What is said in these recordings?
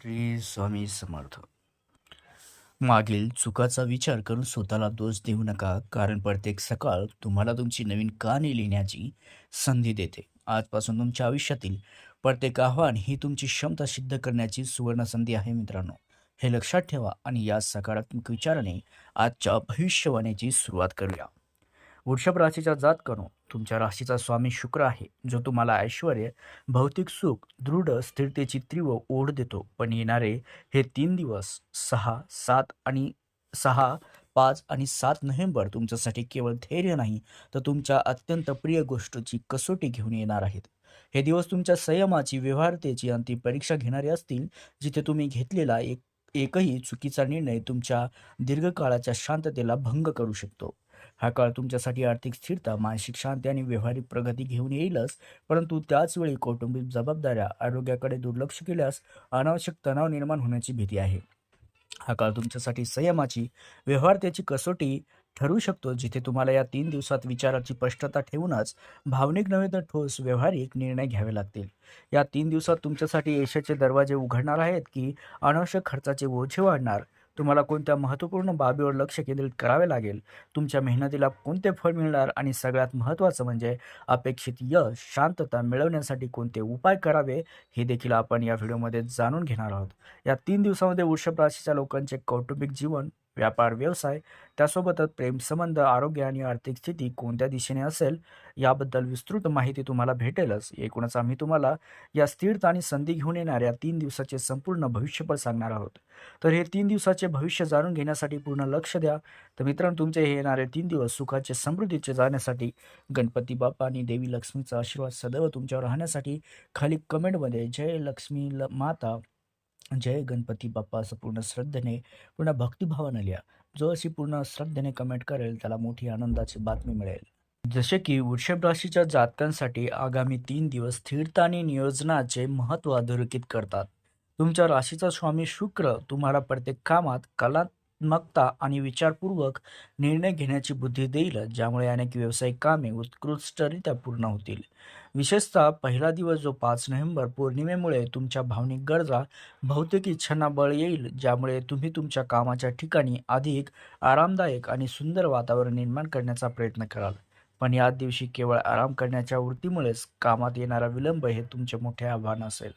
श्री स्वामी समर्थ. मागील चुकाचा विचार करून स्वतःला दोष देऊ नका कारण प्रत्येक सकाळ तुम्हाला तुमची नवीन कहाणी लिहिण्याची संधी देते. आजपासून तुमच्या आयुष्यातील प्रत्येक आव्हान ही तुमची क्षमता सिद्ध करण्याची सुवर्ण संधी आहे मित्रांनो. हे लक्षात ठेवा आणि या सकारात्मक विचाराने आजच्या भविष्यवाणीची सुरुवात करूया. वृषभ राशीचा जात करू तुमच्या राशीचा स्वामी शुक्र आहे जो तुम्हाला ऐश्वर भौतिक सुख दृढ स्थिरतेची तीव्र ओढ देतो. पण येणारे हे तीन दिवस सहा सात आणि सहा पाच आणि सात नोव्हेंबर तुमच्यासाठी केवळ धैर्य नाही तर तुमच्या अत्यंत प्रिय गोष्टीची कसोटी घेऊन येणार आहेत. हे दिवस तुमच्या संयमाची व्यवहारतेची अंतिम परीक्षा घेणारे असतील जिथे तुम्ही घेतलेला एक एकही चुकीचा निर्णय तुमच्या दीर्घकाळाच्या शांततेला भंग करू शकतो. हा काळ तुमच्यासाठी आर्थिक स्थिरता मानसिक शांती आणि व्यावहारिक प्रगती घेऊन येईलच. परंतु त्याचवेळी कौटुंबिक जबाबदाऱ्या आरोग्याकडे दुर्लक्ष केल्यास अनावश्यक तणाव निर्माण होण्याची भीती आहे. हा काळ तुमच्यासाठी संयमाची व्यवहारतेची कसोटी ठरू शकतो जिथे तुम्हाला या तीन दिवसात विचाराची स्पष्टता ठेवूनच भावनिक नव्हे तर ठोस व्यावहारिक निर्णय घ्यावे लागतील. या तीन दिवसात तुमच्यासाठी यशाचे दरवाजे उघडणार आहेत की अनावश्यक खर्चाचे ओझे वाढणार? तुम्हाला कोणत्या महत्त्वपूर्ण बाबीवर लक्ष केंद्रित करावे लागेल? तुमच्या मेहनतीला कोणते फळ मिळणार? आणि सगळ्यात महत्त्वाचं म्हणजे अपेक्षित यश शांतता मिळवण्यासाठी कोणते उपाय करावे? हे देखील आपण या व्हिडिओमध्ये जाणून घेणार आहोत. या तीन दिवसामध्ये वृषभ राशीच्या लोकांचे कौटुंबिक जीवन व्यापार व्यवसाय त्यासोबतच प्रेमसंबंध आरोग्य आणि आर्थिक स्थिती कोणत्या दिशेने असेल याबद्दल विस्तृत माहिती तुम्हाला भेटेलच. एकूणच आम्ही तुम्हाला या स्थिरता आणि संधी घेऊन येणाऱ्या तीन दिवसाचे संपूर्ण भविष्यफळ सांगणार आहोत. तर हे तीन दिवसाचे भविष्य जाणून घेण्यासाठी पूर्ण लक्ष द्या. तर मित्रांनो तुमचे हे येणारे तीन दिवस सुखाचे समृद्धीचे जाण्यासाठी गणपती बाप्पा आणि देवी लक्ष्मीचा आशीर्वाद सदैव तुमच्यावर राहण्यासाठी खाली कमेंटमध्ये जय लक्ष्मी ल माता जय गणपती बाप्पा असं पूर्ण श्रद्धेने पूर्ण भक्तिभावानं लिहा. जो अशी पूर्ण श्रद्धेने कमेंट करेल त्याला मोठी आनंदाची बातमी मिळेल. जसे की वृषभ राशीच्या जातकांसाठी आगामी तीन दिवस स्थिरता आणि नियोजनाचे महत्त्व अधोरेखित करतात. तुमच्या राशीचा स्वामी शुक्र तुम्हाला प्रत्येक कामात कलात्मकता आणि विचारपूर्वक निर्णय घेण्याची बुद्धी देईल ज्यामुळे अनेक व्यावसायिक कामे उत्कृष्टरित्या पूर्ण होतील. विशेषतः पहिला दिवस जो पाच नोव्हेंबर पौर्णिमेमुळे तुमच्या भावनिक गरजा भौतिक इच्छांना बळ येईल ज्यामुळे तुम्ही तुमच्या कामाच्या ठिकाणी अधिक आरामदायक आणि सुंदर वातावरण निर्माण करण्याचा प्रयत्न कराल. पण याच दिवशी केवळ आराम करण्याच्या वृत्तीमुळेच कामात येणारा विलंब हे तुमचे मोठे आव्हान असेल.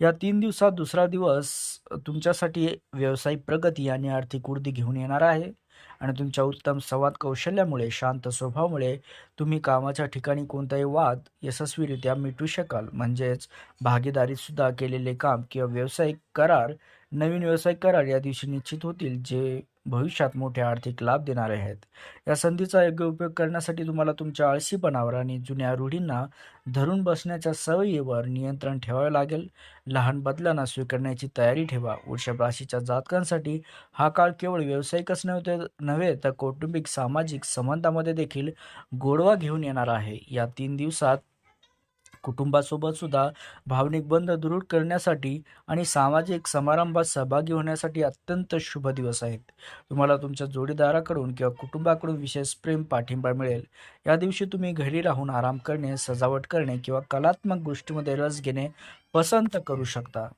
या तीन दिवसात दुसरा दिवस तुमच्यासाठी व्यावसायिक प्रगती आणि आर्थिक वृद्धी घेऊन येणार आहे. आणि तुमच्या उत्तम संवाद कौशल्यामुळे शांत स्वभावामुळे तुम्ही कामाच्या ठिकाणी कोणताही वाद यशस्वीरित्या मिटू शकाल. म्हणजेच भागीदारीसुद्धा केलेले काम किंवा व्यावसायिक करार नवीन व्यावसायिक करार या दिवशी निश्चित होतील जे भविष्यात मोठे आर्थिक लाभ देणारे आहेत. या संधीचा योग्य उपयोग करण्यासाठी तुम्हाला तुमच्या आळशीपणावर आणि जुन्या रूढींना धरून बसण्याच्या सवयीवर नियंत्रण ठेवावे लागेल. लहान बदलांना स्वीकारण्याची तयारी ठेवा. वृषभ राशीच्या जातकांसाठी हा काळ केवळ व्यावसायिकच नव्हते नव्हे तर कौटुंबिक सामाजिक संबंधामध्ये देखील गोडवा घेऊन येणार आहे. या तीन दिवसात कुटुंबासोबत सुद्धा भावनिक बंध दृढ करण्यासाठी आणि सामाजिक समारंभात सहभागी होण्यासाठी अत्यंत शुभ दिवस आहेत. तुम्हाला तुमच्या जोडीदाराकडून किंवा कुटुंबाकडून विशेष प्रेम पाठिंबा मिळेल. या दिवशी तुम्ही घरी राहून आराम करणे सजावट करणे किंवा कलात्मक गोष्टीमध्ये रस घेणे पसंत करू शकता.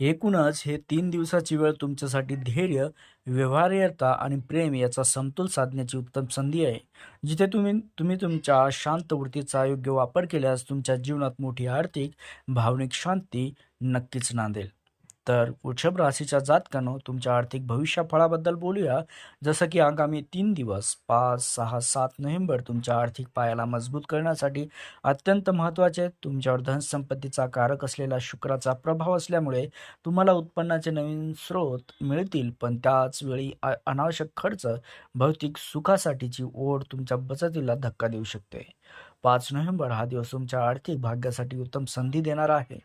एकूणच हे तीन दिवसाची वेळ तुमच्यासाठी धैर्य व्यवहार्यता आणि प्रेम याचा समतोल साधण्याची उत्तम संधी आहे. जिथे तुम्ही तुम्ही तुमच्या शांत वृत्तीचा योग्य वापर केल्यास तुमच्या जीवनात मोठी आर्थिक भावनिक शांती नक्कीच नांदेल. तर वृषभ राशीच्या जातकानं तुमच्या आर्थिक भविष्यफळाबद्दल बोलूया. जसं की आगामी तीन दिवस पाच सहा सात नोव्हेंबर तुमच्या आर्थिक पायाला मजबूत करण्यासाठी अत्यंत महत्त्वाचे. आहे तुमच्यावर धनसंपत्तीचा कारक असलेला शुक्राचा प्रभाव असल्यामुळे तुम्हाला उत्पन्नाचे नवीन स्रोत मिळतील. पण त्याच वेळी अनावश्यक खर्च भौतिक सुखासाठीची ओढ तुमच्या बचतीला धक्का देऊ शकते. पाच नोव्हेंबर हा दिवस तुमच्या आर्थिक भाग्यासाठी उत्तम संधी देणार आहे.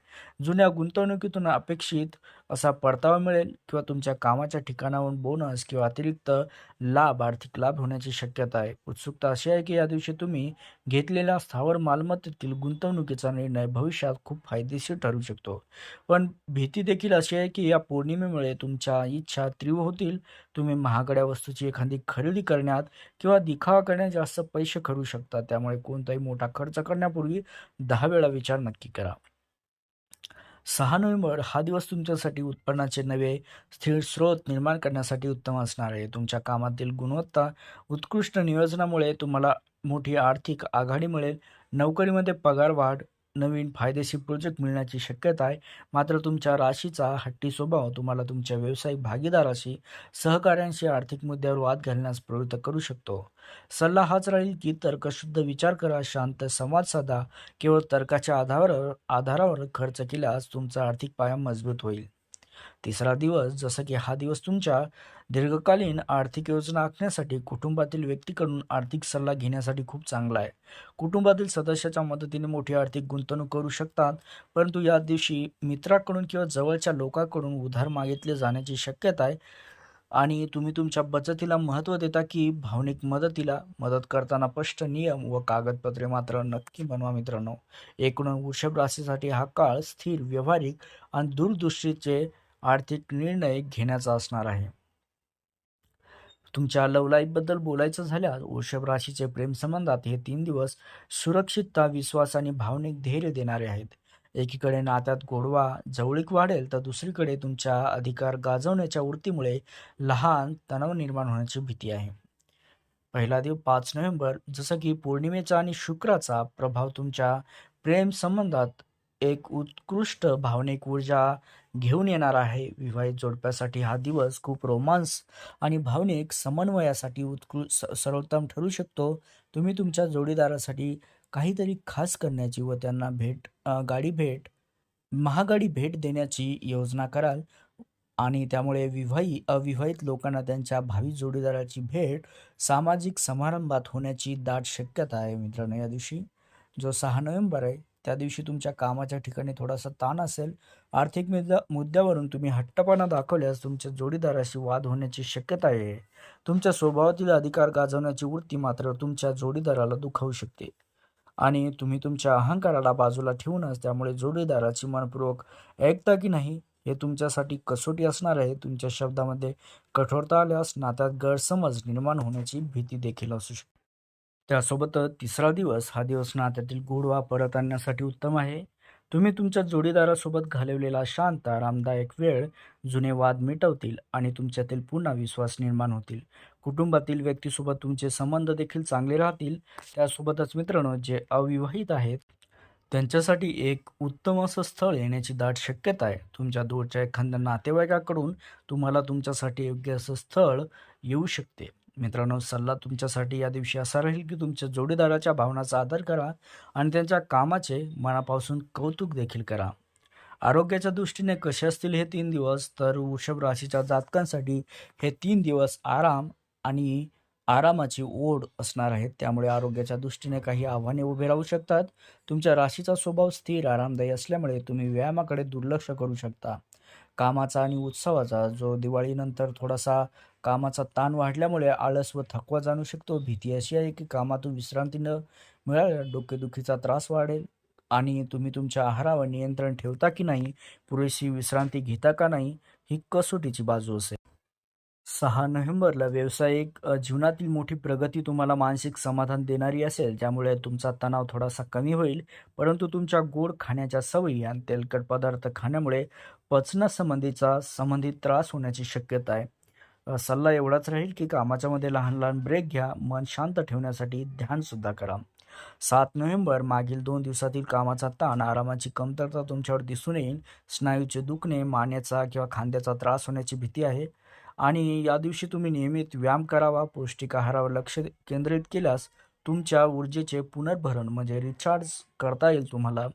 जुन्या गुंतवणुकीतून अपेक्षित असा परतावा मिळेल किंवा तुमच्या कामाच्या ठिकाणाहून बोनस किंवा अतिरिक्त लाभ आर्थिक लाभ होण्याची शक्यता आहे. उत्सुकता अशी आहे की या दिवशी तुम्ही घेतलेल्या स्थावर मालमत्तेतील गुंतवणुकीचा निर्णय भविष्यात खूप फायदेशीर ठरू शकतो. पण भीती देखील अशी आहे की या पौर्णिमेमुळे तुमच्या इच्छा तीव्र होतील तुम्ही महागड्या वस्तूची एखादी खरेदी करण्यात किंवा दिखावा करण्यात जास्त पैसे खरू शकता. त्यामुळे कोणताही मोठा खर्च करण्यापूर्वी दहा वेळा विचार नक्की करा. सहा नोव्हेंबर हा दिवस तुमच्यासाठी उत्पन्नाचे नवे स्थिर स्रोत निर्माण करण्यासाठी उत्तम असणार आहे. तुमच्या कामातील गुणवत्ता उत्कृष्ट नियोजनामुळे तुम्हाला मोठी आर्थिक आघाडी मिळेल. नोकरीमध्ये पगार वाढ नवीन फायदेशीर प्रोजेक्ट मिळण्याची शक्यता आहे. मात्र तुमच्या राशीचा हट्टी स्वभाव तुम्हाला तुमच्या व्यावसायिक भागीदाराशी सहकाऱ्यांशी आर्थिक मुद्द्यावर वाद घालण्यास प्रवृत्त करू शकतो. सल्ला हाच राहील की तर्कशुद्ध विचार करा शांत संवाद साधा. केवळ तर्काच्या आधारावर आधारावर खर्च केल्यास तुमचा आर्थिक पाया मजबूत होईल. तिसरा दिवस जसं की हा दिवस तुमच्या दीर्घकालीन आर्थिक योजना आखण्यासाठी कुटुंबातील व्यक्तीकडून आर्थिक सल्ला घेण्यासाठी खूप चांगला आहे. कुटुंबातील सदस्याच्या मदतीने मोठी आर्थिक गुंतवणूक करू शकतात परंतु या दिवशी मित्राकडून किंवा जवळच्या लोकांकडून उधार मागितले जाण्याची शक्यता आहे. आणि तुम्ही तुमच्या बचतीला महत्त्व देता की भावनिक मदतीला मदत करताना स्पष्ट नियम व कागदपत्रे मात्र नक्की बनवा मित्रांनो. एकूण वृषभ राशीसाठी हा काळ स्थिर व्यावहारिक आणि दूरदृष्टीचे आर्थिक निर्णय घेण्याचा असणार आहे. तुमच्या लव लाईफबद्दल बोलायचं झाल्यास वृषभ राशीचे प्रेमसंबंधात हे तीन दिवस सुरक्षितता विश्वास आणि भावनिक धैर्य देणारे आहेत. एकीकडे नात्यात गोडवा जवळीक वाढेल तर दुसरीकडे तुमच्या अधिकार गाजवण्याच्या वृत्तीमुळे लहान तणाव निर्माण होण्याची भीती आहे. पहिला दिव पाच नोव्हेंबर जसं की पौर्णिमेचा आणि शुक्राचा प्रभाव तुमच्या प्रेम संबंधात एक उत्कृष्ट भावनिक ऊर्जा घेऊन येणार आहे. विवाहित जोडप्यासाठी हा दिवस खूप रोमांस आणि भावनिक समन्वयासाठी उत्कृ सर्वोत्तम ठरू शकतो. तुम्ही तुमच्या जोडीदारासाठी काहीतरी खास करण्याची व त्यांना भेट गाडी भेट महागाडी भेट देण्याची योजना कराल आणि त्यामुळे विवाही अविवाहित लोकांना त्यांच्या भावी जोडीदाराची भेट सामाजिक समारंभात होण्याची दाट शक्यता आहे मित्रांनो या दिवशी. जो सहा नोव्हेंबर आहे त्या दिवशी तुमच्या कामाच्या ठिकाणी थोडासा ताण असेल आर्थिक मुद्दा मुद्द्यावरून तुम्ही हट्टपणा दाखवल्यास तुमच्या जोडीदाराशी वाद होण्याची शक्यता आहे. तुमच्या स्वभावातील अधिकार गाजवण्याची वृत्ती मात्र तुमच्या जोडीदाराला दुखावू शकते. आणि तुम्ही तुमच्या अहंकाराला बाजूला ठेवूनच त्यामुळे जोडीदाराची मनपूर्वक ऐकता की नाही हे तुमच्यासाठी कसोटी असणार आहे. तुमच्या शब्दामध्ये कठोरता आल्यास नात्यात गैरसमज निर्माण होण्याची भीती देखील असू शकते. त्यासोबतच तिसरा दिवस हा दिवस नात्यातील गोडवा परत आणण्यासाठी उत्तम आहे. तुम्ही तुमच्या जोडीदारासोबत घालवलेला शांत आरामदायक वेळ जुने वाद मिटवतील आणि तुमच्यातील पुन्हा विश्वास निर्माण होतील. कुटुंबातील व्यक्तीसोबत तुमचे संबंध देखील चांगले राहतील. त्यासोबतच मित्रांनो जे अविवाहित आहेत त्यांच्यासाठी एक उत्तम असं स्थळ येण्याची दाट शक्यता आहे. तुमच्या दूरच्या एखाद्या नातेवाईकाकडून तुम्हाला तुमच्यासाठी योग्य असं स्थळ येऊ शकते. मित्रांनो सल्ला तुमच्यासाठी या दिवशी असा राहील की तुमच्या जोडीदाराच्या भावनाचा आदर करा आणि त्यांच्या कामाचे मनापासून कौतुक देखील करा. आरोग्याच्या दृष्टीने कसे असतील हे तीन दिवस तर वृषभ राशीच्या जातकांसाठी हे तीन दिवस आराम आणि आरामाची ओढ असणार आहेत त्यामुळे आरोग्याच्या दृष्टीने काही आव्हाने उभे राहू शकतात. तुमच्या राशीचा स्वभाव स्थिर आरामदायी असल्यामुळे तुम्ही व्यायामाकडे दुर्लक्ष करू शकता. कामाचा आणि उत्सवाचा जो दिवाळीनंतर थोडासा कामाचा ताण वाढल्यामुळे आळस व थकवा जाणू शकतो. भीती अशी आहे की कामातून विश्रांती न मिळाल्यास डोकेदुखीचा त्रास वाढेल आणि तुम्ही तुमच्या आहारावर नियंत्रण ठेवता की नाही पुरेशी विश्रांती घेता का नाही ही कसोटीची बाजू असेल. सहा नोव्हेंबरला व्यावसायिक जीवनातील मोठी प्रगती तुम्हाला मानसिक समाधान देणारी असेल ज्यामुळे तुमचा तणाव थोडासा कमी होईल. परंतु तुमच्या गोड खाण्याच्या सवयी आणि तेलकट पदार्थ खाण्यामुळे पचनासंबंधीचा संबंधित त्रास होण्याची शक्यता आहे. सल्ला एवढाच राहील की कामाच्यामध्ये लहान लहान ब्रेक घ्या मन शांत ठेवण्यासाठी ध्यानसुद्धा करा. सात नोव्हेंबर मागील दोन दिवसातील कामाचा ताण आरामाची कमतरता तुमच्यावर दिसून येईल. स्नायूचे दुखणे मानेचा किंवा खांद्याचा त्रास होण्याची भीती आहे. आणि या दिवशी तुम्ही नियमित व्यायाम करावा पौष्टिक आहारावर लक्ष केंद्रित केल्यास तुमच्या ऊर्जेचे पुनर्भरण म्हणजे रिचार्ज करता येईल तुम्हाला.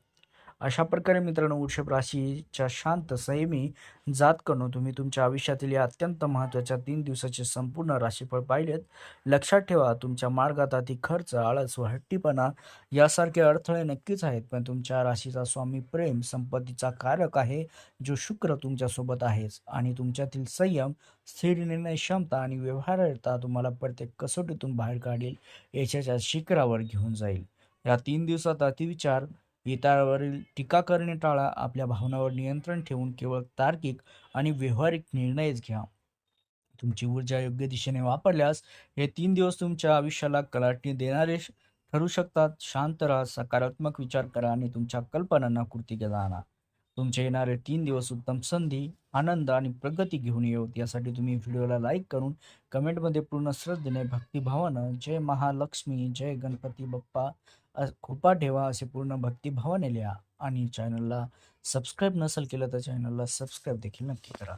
अशा प्रकारे मित्रांनो वृषभ राशीच्या शांत संयमी जातकनो तुम्ही तुमच्या आयुष्यातील या अत्यंत महत्त्वाच्या तीन दिवसाचे संपूर्ण राशीफळ पाहिलेत. लक्षात ठेवा तुमच्या मार्गात अति खर्च आळस व हट्टीपणा यासारखे अडथळे नक्कीच आहेत पण तुमच्या राशीचा स्वामी प्रेम संपत्तीचा कारक आहे जो शुक्र तुमच्यासोबत आहेच आणि तुमच्यातील संयम स्थिर निर्णय क्षमता आणि व्यवहार्यता तुम्हाला प्रत्येक कसोटीतून बाहेर काढेल यशाच्या शिखरावर घेऊन जाईल. या तीन दिवसात अतिविचार इतरावरील टीका करणे टाळा आपल्या भावनावर नियंत्रण ठेवून केवळ तार्किक आणि व्यावहारिक निर्णयच घ्या. तुमची ऊर्जा योग्य दिशेने वापरल्यास हे तीन दिवस तुमच्या आयुष्याला कलाटणी देणारे श- ठरू शकतात. शांत राहा सकारात्मक विचार करा आणि तुमच्या कल्पनांना कृती आणा तुमचे येणारे तीन दिवस उत्तम संधी आनंद आणि प्रगती घेऊन येऊत. यासाठी तुम्ही व्हिडिओला लाईक करून कमेंटमध्ये पूर्ण श्रद्धेने भक्तिभावानं जय महालक्ष्मी जय गणपती बाप्पा अ, कृपा ठेवा असे पूर्ण भक्तिभावाने लिहा. आणि चॅनलला सबस्क्राईब नसेल केलं तर चॅनलला सबस्क्राईब देखील नक्की करा.